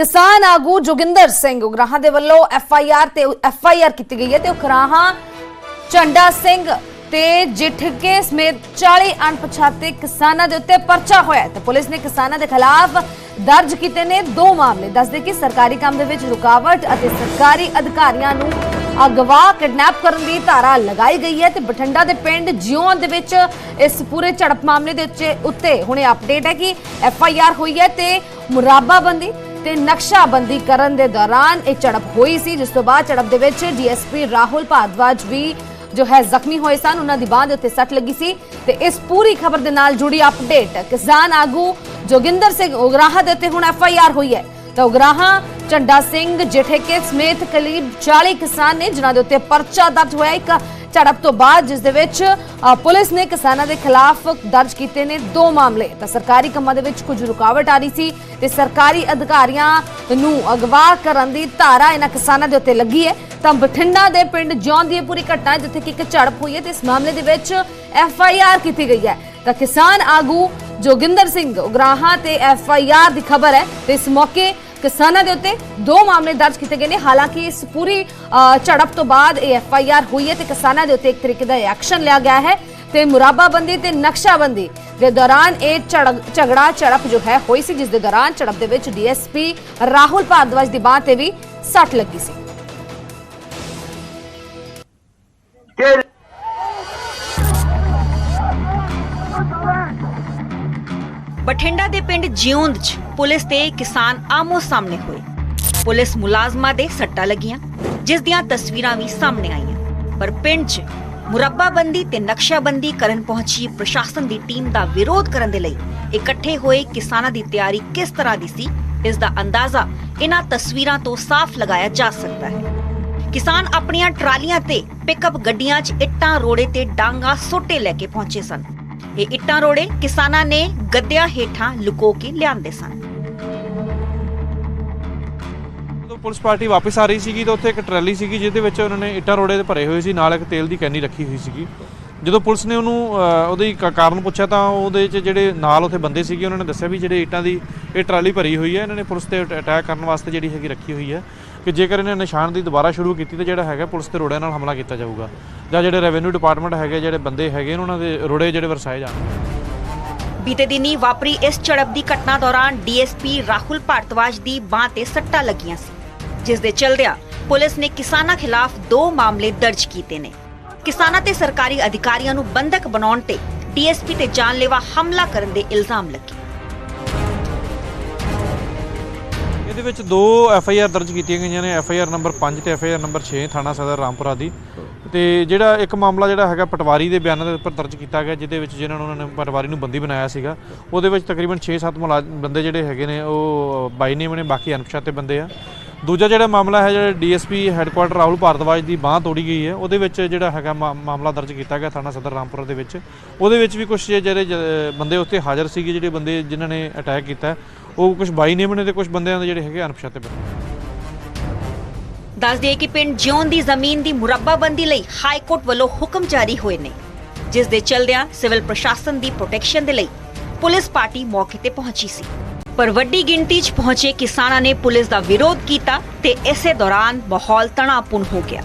ਕਿਸਾਨ ਆਗੂ ਜੋਗਿੰਦਰ ਸਿੰਘ ਉਗਰਾਹਾਂ ਦੇ ਵੱਲੋਂ ਐਫ ਆਈ ਆਰ ਤੇ ਐਫ ਆਈ ਆਰ ਕੀਤੀ ਗਈ ਹੈ ਤੇ ਉਗਰਾਹਾਂ ਝੰਡਾ ਸਿੰਘ ਤੇ ਜਿਠਕੇ ਸਮੇਤ 40 ਅਣਪਛਾਤੇ ਕਿਸਾਨਾਂ ਦੇ ਉੱਤੇ ਪਰਚਾ ਹੋਇਆ ਹੈ ਤੇ ਪੁਲਿਸ ਨੇ ਕਿਸਾਨਾਂ ਦੇ ਖਿਲਾਫ ਦਰਜ ਕੀਤੇ ਨੇ ਦੋ ਮਾਮਲੇ। ਦੱਸਦੇ ਕਿ ਸਰਕਾਰੀ ਕੰਮ ਦੇ ਵਿੱਚ ਰੁਕਾਵਟ ਅਤੇ ਸਰਕਾਰੀ ਅਧਿਕਾਰੀਆਂ ਨੂੰ ਅਗਵਾ ਕਿਡਨੈਪ ਕਰਨ ਦੀ ਧਾਰਾ ਲਗਾਈ ਗਈ ਹੈ ਤੇ ਬਠਿੰਡਾ ਦੇ ਪਿੰਡ ਜਿਉਂ ਦੇ ਵਿੱਚ ਇਸ ਪੂਰੇ ਝੜਪ ਮਾਮਲੇ ਦੇ ਉੱਤੇ ਉੱਤੇ ਹੁਣੇ ਅਪਡੇਟ ਹੈ ਕਿ ਐਫ ਆਈ ਆਰ ਹੋਈ ਹੈ ਤੇ ਮੁਰਾਬਾਬੰਦੀ ਤੇ ਨਕਸ਼ਾਬੰਦੀ ਕਰਨ ਦੇ ਦੌਰਾਨ ਇਹ ਝੜਪ ਹੋਈ ਸੀ, ਜਿਸ ਤੋਂ ਬਾਅਦ ਝੜਪ ਦੇ ਵਿੱਚ ਡੀਐਸਪੀ ਰਾਹੁਲ ਭਾਰਦਵਾਜ ਵੀ ਜੋ ਹੈ ਜ਼ਖਮੀ ਹੋਏ ਸਨ, ਉਹਨਾਂ ਦੀ ਬਾਹ ਦੇ ਉੱਤੇ ਸੱਟ ਲੱਗੀ ਸੀ ਤੇ ਇਸ ਪੂਰੀ ਖਬਰ ਦੇ ਨਾਲ ਜੁੜੀ ਅਪਡੇਟ, ਕਿਸਾਨ ਆਗੂ ਜੋਗਿੰਦਰ ਸਿੰਘ ਉਗਰਾਹਾ ਦੇ ਉੱਤੇ ਹੁਣ ਐਫ ਹੋਈ ਹੈ। ਤਾਂ ਉਗਰਾਹਾ, ਝੰਡਾ ਸਿੰਘ ਜਠੇਕੇ ਸਮੇਤ ਕਰੀਬ 40 ਕਿਸਾਨ ਨੇ, ਜਿਨ੍ਹਾਂ ਦੇ ਉੱਤੇ ਪਰਚਾ ਦਰਜ ਹੋਇਆ। ਇੱਕ ਝੜਪ ਤੋਂ ਬਾਅਦ ਜਿਸ ਦੇ ਵਿੱਚ ਪੁਲਿਸ ਨੇ ਕਿਸਾਨਾਂ ਦੇ ਖਿਲਾਫ ਦਰਜ ਕੀਤੇ ਨੇ ਦੋ ਮਾਮਲੇ। ਤਾਂ ਸਰਕਾਰੀ ਕੰਮਾਂ ਦੇ ਵਿੱਚ ਕੁਝ ਰੁਕਾਵਟ ਆ ਰਹੀ ਸੀ ਤੇ ਸਰਕਾਰੀ ਅਧਿਕਾਰੀਆਂ ਨੂੰ ਅਗਵਾ ਕਰਨ ਦੀ ਧਾਰਾ ਇਹਨਾਂ ਕਿਸਾਨਾਂ ਦੇ ਉੱਤੇ ਲੱਗੀ ਹੈ। ਤਾਂ ਬਠਿੰਡਾ ਦੇ ਪਿੰਡ ਜੌਨ ਦੀ ਇਹ ਪੂਰੀ ਘਟਨਾ ਜਿੱਥੇ ਕਿ ਇੱਕ ਝੜਪ ਹੋਈ ਹੈ ਤੇ ਇਸ ਮਾਮਲੇ ਦੇ ਵਿੱਚ ਐਫ ਆਈ ਆਰ ਕੀਤੀ ਗਈ ਹੈ। ਤਾਂ ਕਿਸਾਨ ਆਗੂ ਜੋਗਿੰਦਰ ਸਿੰਘ ਉਗਰਾਹਾਂ ਤੇ ਐਫ ਆਈ ਆਰ ਦੀ ਖਬਰ ਹੈ। ਤੇ ਇਸ ਮੌਕੇ ਕਿਸਾਨਾਂ ਦੇ ਉੱਤੇ ਦੋ ਮਾਮਲੇ ਦਰਜ ਕੀਤੇ ਗਏ ਨੇ। ਹਾਲਾਂਕਿ ਇਸ ਪੂਰੀ ਅ, ਝੜਪ ਤੋਂ ਬਾਅਦ ਇਹ ਐਫ ਆਈ ਆਰ ਹੋਈ ਹੈ ਤੇ ਕਿਸਾਨਾਂ ਦੇ ਉੱਤੇ ਇੱਕ ਤਰੀਕੇ ਦਾ ਐਕਸ਼ਨ ਲਿਆ ਗਿਆ ਹੈ ਤੇ ਮੁਰਾਬਾਬੰਦੀ ਤੇ ਨਕਸ਼ਾਬੰਦੀ ਦੇ ਦੌਰਾਨ ਇਹ ਝੜਪ- ਝਗੜਾ ਝੜਪ ਜੋ ਹੈ ਹੋਈ ਸੀ ਜਿਸ ਦੇ ਦੌਰਾਨ ਝੜਪ ਦੇ ਵਿੱਚ ਡੀਐਸਪੀ ਰਾਹੁਲ ਭਾਰਦਵਾਜ ਦੀ ਬਾਹ ਤੇ ਵੀ ਸੱਟ ਲੱਗੀ ਸੀ। ਬਠਿੰਡਾ ਦੇ ਪਿੰਡ ਜਿਉਂਦ 'ਚ ਪੁਲਿਸ ਤੇ ਕਿਸਾਨ ਆਮੋ ਸਾਹਮਣੇ ਹੋਏ। ਪੁਲਿਸ ਮੁਲਾਜ਼ਮਾਂ ਦੇ ਸੱਟਾਂ ਲੱਗੀਆਂ, ਜਿਸ ਦੀਆਂ ਤਸਵੀਰਾਂ ਵੀ ਸਾਹਮਣੇ ਆਈਆਂ। ਪਰ ਪਿੰਡ 'ਚ ਮੁਰੱਬਾਬੰਦੀ ਤੇ ਨਕਸ਼ਾਬੰਦੀ ਕਰਨ ਪਹੁੰਚੀ ਪ੍ਰਸ਼ਾਸਨ ਦੀ ਟੀਮ ਦਾ ਵਿਰੋਧ ਕਰਨ ਦੇ ਲਈ ਇਕੱਠੇ ਹੋਏ ਕਿਸਾਨਾਂ ਦੀ ਤਿਆਰੀ ਕਿਸ ਤਰ੍ਹਾਂ ਦੀ ਸੀ, ਇਸ ਦਾ ਅੰਦਾਜ਼ਾ ਇਹਨਾਂ ਤਸਵੀਰਾਂ ਤੋਂ ਸਾਫ਼ ਲਗਾਇਆ ਜਾ ਸਕਦਾ ਹੈ। ਕਿਸਾਨ ਆਪਣੀਆਂ ਟਰਾਲੀਆਂ ਤੇ ਪਿਕਅਪ ਗੱਡੀਆਂ 'ਚ ਇੱਟਾਂ, ਰੋੜੇ ਤੇ ਡਾਂਗਾ ਸੋਟੇ ਲੈ ਕੇ ਪਹੁੰਚੇ ਸਨ। ਇਹ ਇੱਟਾਂ ਰੋੜੇ ਕਿਸਾਨਾਂ ਨੇ ਗੱਦਿਆਂ ਹੇਠਾਂ ਲੁਕੋ ਕੇ ਲਿਆਂਦੇ ਸਨ। ਪੁਲਿਸ ਪਾਰਟੀ ਵਾਪਸ ਆ ਰਹੀ ਸੀਗੀ ਤਾਂ ਉੱਥੇ ਇੱਕ ਟਰਾਲੀ ਸੀਗੀ ਜਿਹਦੇ ਵਿੱਚ ਉਹਨਾਂ ਨੇ ਇੱਟਾਂ ਰੋੜੇ ਦੇ ਭਰੇ ਹੋਏ ਸੀ, ਨਾਲ ਇੱਕ ਤੇਲ ਦੀ ਕੈਨੀ ਰੱਖੀ ਹੋਈ ਸੀਗੀ। ਜਦੋਂ ਪੁਲਿਸ ਨੇ ਉਹਨੂੰ ਅਹ, ਉਹਦੇ ਕਾਰਨ ਪੁੱਛਿਆ ਤਾਂ ਉਹਦੇ 'ਚ ਜਿਹੜੇ ਨਾਲ ਉੱਥੇ ਬੰਦੇ ਸੀਗੇ ਉਹਨਾਂ ਨੇ ਦੱਸਿਆ ਵੀ ਜਿਹੜੇ ਇੱਟਾਂ ਦੀ ਇਹ ਟਰਾਲੀ ਭਰੀ ਹੋਈ ਹੈ। ਇਹਨਾਂ ਨੇ ਪੁਲਿਸ ਤੇ ਅਟੈਕ ਕਰਨ ਵਾਸਤੇ ਜਿਹੜੀ ਹੈਗੀ ਰੱਖੀ ਹੋਈ ਹੈ ਕਿ ਜੇਕਰ ਇਹਨਾਂ ਨਿਸ਼ਾਨ ਦੀ ਦੁਬਾਰਾ ਸ਼ੁਰੂ ਕੀਤੀ ਤਾਂ ਜਿਹੜਾ ਹੈਗਾ ਪੁਲਿਸ ਤੇ ਰੋੜਿਆਂ ਨਾਲ ਹਮਲਾ ਕੀਤਾ ਜਾਊਗਾ। ਜਾਂ ਜਿਹੜੇ ਰੈਵਨਿਊ ਡਿਪਾਰਟਮੈਂਟ ਹੈਗੇ ਜਿਹੜੇ ਬੰਦੇ ਹੈਗੇ ਉਹਨਾਂ ਦੇ ਰੋੜੇ ਜਿਹੜੇ ਵਰਸਾਏ ਜਾਣਗੇ ਬੀਤੇ ਦਿਨੀ ਵਾਪਰੀ ਇਸ ਝੜਪ ਦੀ ਘਟਨਾ ਦੌਰਾਨ ਡੀਐਸਪੀ ਰਾਹੁਲ ਭਾਰਤਵਾਜ ਦੀ ਬਾਹ ਤੇ ਸੱਟਾਂ ਲੱਗੀਆਂ ਸੀ ਜਿਸ ਦੇ ਚਲਦਿਆਂ ਪੁਲਿਸ ਨੇ ਕਿਸਾਨਾਂ ਖਿਲਾਫ ਦੋ ਮਾਮਲੇ ਦਰਜ ਕੀਤੇ ਨੇ। ਕਿਸਾਨਾਂ ਤੇ ਸਰਕਾਰੀ ਅਧਿਕਾਰੀਆਂ ਨੂੰ ਬੰਦਕ ਬਣਾਉਣ ਤੇ ਡੀਐਸਪੀ ਤੇ ਜਾਨਲੇਵਾ ਹਮਲਾ ਕਰਨ ਦੇ ਇਲਜ਼ਾਮ ਲੱਗੇ। ਇਹਦੇ ਵਿੱਚ ਦੋ ਐਫ ਆਈ ਆਰ ਦਰਜ ਕੀਤੀਆਂ ਗਈਆਂ ਨੇ ਐਫ ਆਈ ਆਰ ਨੰਬਰ 5 ਤੇ ਐਫ ਆਈ ਆਰ ਨੰਬਰ 6 ਥਾਣਾ ਸਦਰ ਰਾਮਪੁਰਾ ਦੀ। ਤੇ ਜਿਹੜਾ ਇੱਕ ਮਾਮਲਾ ਜਿਹੜਾ ਹੈਗਾ ਪਟਵਾਰੀ ਦੇ ਬਿਆਨਾਂ ਦੇ ਉੱਪਰ ਦਰਜ ਕੀਤਾ ਗਿਆ, ਜਿਹਦੇ ਵਿੱਚ ਜਿਨ੍ਹਾਂ ਨੂੰ ਉਹਨਾਂ ਨੇ ਪਟਵਾਰੀ ਨੂੰ ਬੰਦੀ ਬਣਾਇਆ ਸੀਗਾ, ਉਹਦੇ ਵਿੱਚ ਤਕਰੀਬਨ 6-7 ਬੰਦੇ ਜਿਹੜੇ ਹੈਗੇ ਨੇ, ਉਹ ਬਾਈ ਨੇਮ ਨੇ, ਬਾਕੀ ਅਣਪਛਾਤੇ ਬੰਦੇ ਆ। ਦੂਜਾ ਜਿਹੜਾ ਮਾਮਲਾ ਹੈ, ਜਿਹੜਾ ਡੀਐਸਪੀ ਹੈੱਡਕੁਆਟਰ ਰਾਹੁਲ ਭਾਰਦਵਾਜ ਦੀ ਬਾਹ ਤੋੜੀ ਗਈ ਹੈ, ਉਹਦੇ ਵਿੱਚ ਜਿਹੜਾ ਹੈਗਾ ਮਾਮਲਾ ਦਰਜ ਕੀਤਾ ਗਿਆ ਥਾਣਾ ਸਦਰ ਰਾਮਪੁਰਾ ਦੇ ਵਿੱਚ। ਉਹਦੇ ਵਿੱਚ ਵੀ ਕੁਝ ਜਿਹੜੇ ਬੰਦੇ ਉੱਥੇ ਹਾਜ਼ਰ ਸੀਗੇ, ਜਿਹੜੇ ਬੰਦੇ ਜਿਨ੍ਹਾਂ ਨੇ ਅਟੈਕ ਕੀਤਾ ਉਹ ਕੁਝ ਬਾਈ ਨੇਮ ਨੇ ਤੇ ਕੁਝ ਬੰਦਿਆਂ ਦੇ ਜਿਹੜੇ ਹੈਗੇ ਅਣਪਛਾਤੇ ਬੰਦੇ ਦੱਸ ਦਈਏ ਕਿ ਪਿੰਡ ਜਿਉਂ ਦੀ ਜ਼ਮੀਨ ਦੀ ਮੁਰੱਬਾਬੰਦੀ ਲਈ ਹਾਈ ਕੋਰਟ ਵੱਲੋਂ ਹੁਕਮ ਜਾਰੀ ਹੋਏ ਨੇ, ਜਿਸ ਦੇ ਚਲਦਿਆਂ ਸਿਵਲ ਪ੍ਰਸ਼ਾਸਨ ਦੀ ਪ੍ਰੋਟੈਕਸ਼ਨ ਦੇ ਲਈ ਪੁਲਿਸ ਪਾਰਟੀ ਮੌਕੇ ਤੇ ਪਹੁੰਚੀ ਸੀ। ਪਰ ਵੱਡੀ ਗਿਣਤੀ 'ਚ ਪਹੁੰਚੇ ਕਿਸਾਨਾਂ ਨੇ ਪੁਲਿਸ ਦਾ ਵਿਰੋਧ ਕੀਤਾ ਤੇ ਇਸੇ ਦੌਰਾਨ ਮਾਹੌਲ ਤਣਾਅਪੂਰਨ ਹੋ ਗਿਆ।